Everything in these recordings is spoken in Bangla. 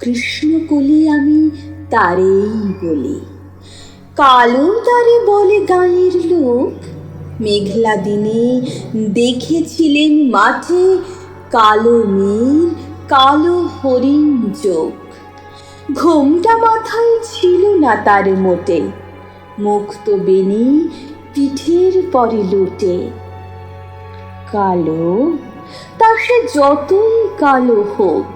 কৃষ্ণকলি আমি তারেই বলি। কালো তারে বলে গাঁয়ের লোক, মেঘলা দিনে দেখেছিলেন মাঠে কালো মেয়ের কালো হরিণ চোখ। ঘোমটা মাথায় ছিল না তার মোটে মুক্ত বেনি পিঠের পরে লুটে। কালো, তা সে যতই কালো হোক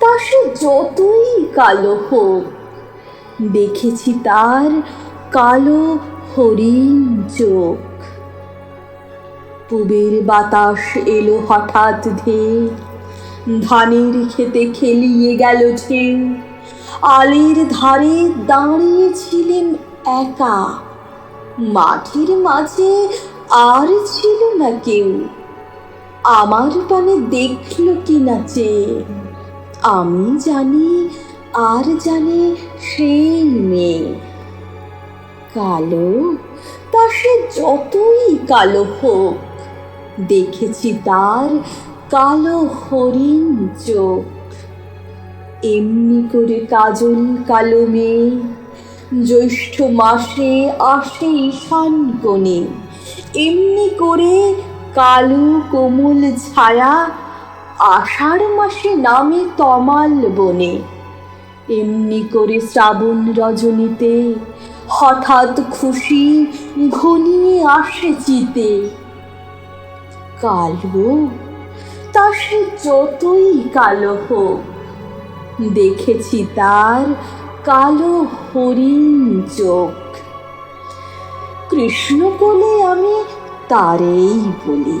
তা সে যতই কালো হোক। দেখেছি তার কালো হরিণ চোখ। পুবের বাতাস এলো হঠাৎ ধেয়ে ধানের খেতে খেলিয়ে গেল ঢেউ। আলের ধারে দাঁড়িয়েছিলেন একা। মাঠের মাঝে আর ছিল না কেউ। আমার পানে দেখল কি না চেয়ে আমি জানি, আর জানে সেই মেয়ে। কালো? তা সে যতই কালো হোক, দেখেছি তার কালো হরিণ চোখ। এমনি করে কাজল কালো মেয়ে, জ্যৈষ্ঠ মাসে আসে ঈশান কোণে। এমনি করে কালো কোমল ছায়া আষাঢ় মাসে নামে তমাল বনে। এমনি করে শ্রাবণ রজনীতে হঠাৎ খুশি ঘনিয়ে আসে চিতে। কালো, তা সে যতই কালো হোক, দেখেছি তার কালো হরিণ চোখ। কৃষ্ণ কোলে আমি তারেই বলি।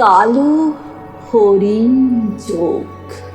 কালো হরিণ চোখ।